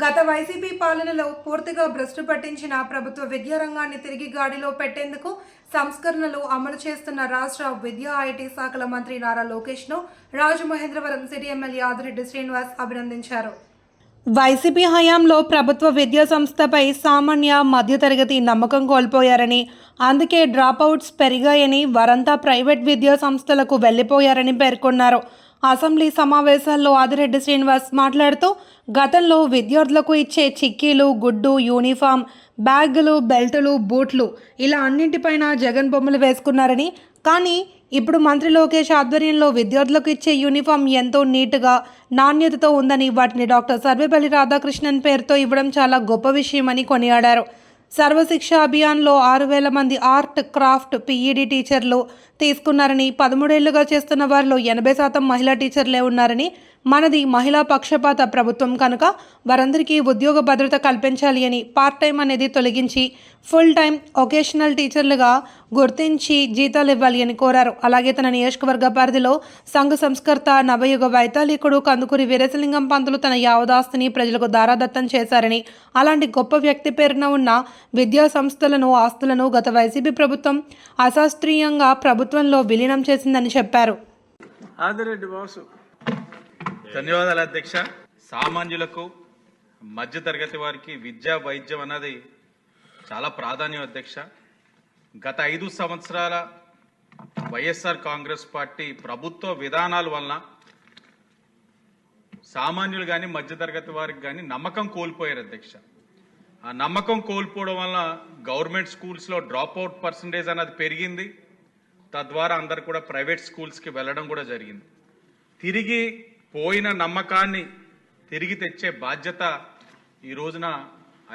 గత వైసీపీ పాలనలో పూర్తిగా భ్రష్టు పట్టించిన ప్రభుత్వ విద్యారంగాన్ని తిరిగి గాడిలో పెట్టేందుకు సంస్కరణలు అమలు చేస్తున్న రాష్ట్ర విద్యా ఐటీ శాఖల మంత్రి నారా లోకేష్ను రాజమహేంద్రవరం సిటీ ఎమ్మెల్యే ఆదిరెడ్డి శ్రీనివాస్ అభినందించారు. వైసీపీ హయాంలో ప్రభుత్వ విద్యా సంస్థపై సామాన్య మధ్యతరగతి నమ్మకం కోల్పోయారని అందుకే డ్రాపౌట్స్ పెరిగాయని వారంతా ప్రైవేట్ విద్యా సంస్థలకు వెళ్ళిపోయారని పేర్కొన్నారు. అసెంబ్లీ సమావేశాల్లో ఆదిరెడ్డి శ్రీనివాస్ మాట్లాడుతూ గతంలో విద్యార్థులకు ఇచ్చే చిక్కీలు గుడ్డు యూనిఫామ్ బ్యాగులు బెల్టులు బూట్లు ఇలా అన్నింటిపైన జగన్ బొమ్మలు వేసుకున్నారని కానీ ఇప్పుడు మంత్రి లోకేష్ ఆధ్వర్యంలో విద్యార్థులకు ఇచ్చే యూనిఫామ్ ఎంతో నీట్గా నాణ్యతతో ఉందని వాటిని డాక్టర్ సర్వేపల్లి రాధాకృష్ణన్ పేరుతో ఇవ్వడం చాలా గొప్ప విషయమని కొనియాడారు. సర్వశిక్ష అభియాన్లో ఆరు వేల మంది ఆర్ట్ క్రాఫ్ట్ పీఈడి టీచర్లు తీసుకున్నారని పదమూడేళ్ళుగా చేస్తున్న వారిలో ఎనభై శాతం మహిళా టీచర్లే ఉన్నారని మనది మహిళా పక్షపాత ప్రభుత్వం కనుక వారందరికీ ఉద్యోగ భద్రత కల్పించాలి అని పార్ట్ టైం అనేది తొలగించి ఫుల్ టైం ఒకేషనల్ టీచర్లుగా గుర్తించి జీతాలు ఇవ్వాలి అని కోరారు. అలాగే తన నియోజకవర్గ పరిధిలో సంఘ సంస్కర్త నవయుగ వైతాళికుడు కందుకూరి వీరేశలింగం పంతులు తన యావదాస్తిని ప్రజలకు దారాదత్తం చేశారని అలాంటి గొప్ప వ్యక్తి పేరున ఉన్న విద్యా సంస్థలను ఆస్తులను గత వైసీపీ ప్రభుత్వం అశాస్త్రీయంగా ప్రభుత్వంలో విలీనం చేసిందని చెప్పారు. ఆదిరెడ్డి బాసు ధన్యవాదాలు అధ్యక్ష. సామాన్యులకు మధ్యతరగతి వారికి విద్యా వైద్యం అన్నది చాలా ప్రాధాన్యం అధ్యక్ష. గత ఐదు సంవత్సరాల వైఎస్ఆర్ కాంగ్రెస్ పార్టీ ప్రభుత్వ విధానాల వలన సామాన్యులు కానీ మధ్యతరగతి వారికి కానీ నమ్మకం కోల్పోయారు అధ్యక్ష. ఆ నమ్మకం కోల్పోవడం వల్ల గవర్నమెంట్ స్కూల్స్లో డ్రాప్ అవుట్ పర్సంటేజ్ అన్నది పెరిగింది. తద్వారా అందరు కూడా ప్రైవేట్ స్కూల్స్కి వెళ్ళడం కూడా జరిగింది. తిరిగి పోయిన నమ్మకాన్ని తిరిగి తెచ్చే బాధ్యత ఈ రోజున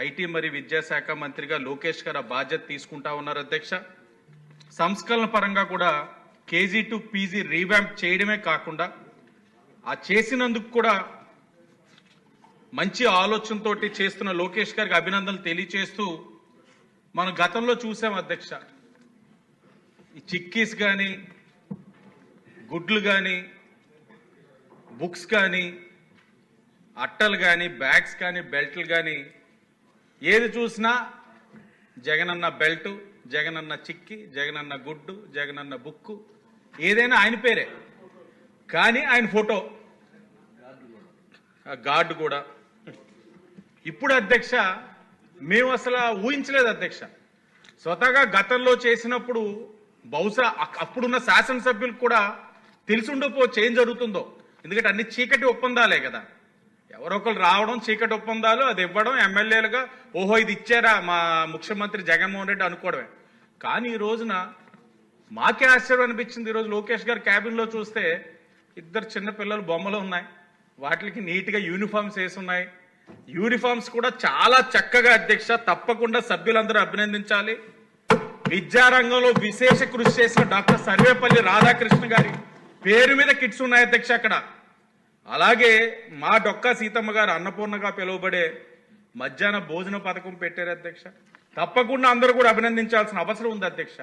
ఐటీ మరియు విద్యాశాఖ మంత్రిగా లోకేష్ గారు బాధ్యత తీసుకుంటా ఉన్నారు అధ్యక్ష. సంస్కరణ పరంగా కూడా కేజీ టు పీజీ రీవ్యాంప్ చేయడమే కాకుండా ఆ చేసినందుకు కూడా మంచి ఆలోచనతోటి చేస్తున్న లోకేష్ గారికి అభినందనలు తెలియచేస్తూ మనం గతంలో చూసాం అధ్యక్ష. ఈ చిక్కీస్ కానీ గుడ్లు కానీ బుక్స్ కానీ అట్టలు కానీ బ్యాగ్స్ కానీ బెల్ట్లు కానీ ఏది చూసినా జగనన్న బెల్ట్ జగనన్న చిక్కి జగనన్న గుడ్డు జగనన్న బుక్కు ఏదైనా ఆయన పేరే. కానీ ఆయన ఫోటో. ఆ గార్డు కూడా. ఇప్పుడు అధ్యక్ష మేము అసలు ఊహించలేదు అధ్యక్ష. స్వతహాగా గతంలో చేసినప్పుడు బహుశా అప్పుడున్న శాసనసభ్యులకు కూడా తెలిసి ఉండకపోవచ్చు ఏం జరుగుతుందో. ఎందుకంటే అన్ని చీకటి ఒప్పందాలే కదా. ఎవరో ఒకరు రావడం చీకటి ఒప్పందాలు అది ఇవ్వడం ఎమ్మెల్యేలుగా ఓహో ఇది ఇచ్చారా మా ముఖ్యమంత్రి జగన్మోహన్ రెడ్డి అనుకోవడమే. కానీ ఈ రోజున మాకే ఆశ్చర్యం అనిపించింది. ఈరోజు లోకేష్ గారు క్యాబిన్లో చూస్తే ఇద్దరు చిన్న పిల్లలు బొమ్మలు ఉన్నాయి. వాటికి నీట్గా యూనిఫామ్స్ వేసి ఉన్నాయి. యూనిఫామ్స్ కూడా చాలా చక్కగా అధ్యక్ష తప్పకుండా సభ్యులందరూ అభినందించాలి. విద్యారంగంలో విశేష కృషి చేసిన డాక్టర్ సర్వేపల్లి రాధాకృష్ణ గారి పేరు మీద కిట్స్ ఉన్నాయి అధ్యక్ష అక్కడ. అలాగే మా డొక్కా సీతమ్మ గారు అన్నపూర్ణగా పిలువబడే మధ్యాహ్న భోజన పథకం పెట్టారు అధ్యక్ష. తప్పకుండా అందరూ కూడా అభినందించాల్సిన అవసరం ఉంది అధ్యక్ష.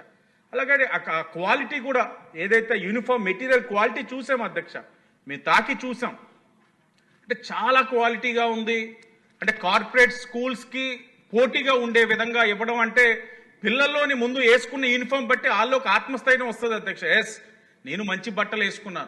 అలాగే ఆ క్వాలిటీ కూడా ఏదైతే యూనిఫామ్ మెటీరియల్ క్వాలిటీ చూసాం అధ్యక్ష మేము తాకి చూసాం. అంటే చాలా క్వాలిటీగా ఉంది. అంటే కార్పొరేట్ స్కూల్స్కి పోటీగా ఉండే విధంగా ఇవ్వడం అంటే పిల్లల్లోని ముందు వేసుకున్న యూనిఫామ్ బట్టి వాళ్ళకి ఆత్మస్థైర్యం వస్తుంది అధ్యక్ష. ఎస్ నేను మంచి బట్టలు వేసుకున్నాను.